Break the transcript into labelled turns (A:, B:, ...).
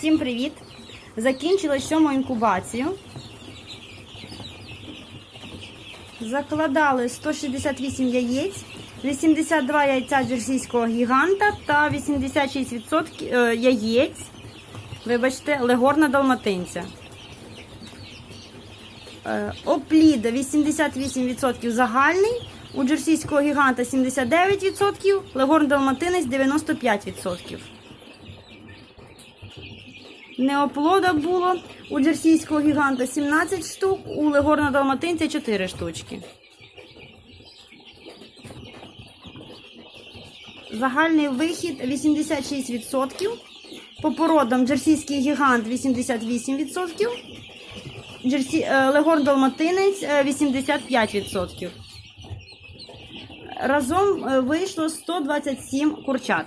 A: Всім привіт! Закінчила сьому інкубацію. Закладали 168 яєць, 82 яйця джерсійського гіганта та 86% е, яєць, вибачте, легорна далматинця. Е, Оплід 88% загальний, у джерсійського гіганта 79%, легорн далматинець 95%. Неоплода було у джерсійського гіганта 17 штук, у легорна далматинця 4 штучки. Загальний вихід 86%. По породам джерсійський гігант 88%. Джерсі, е, легорн далматинець е, 85%. Разом е, вийшло 127 курчат.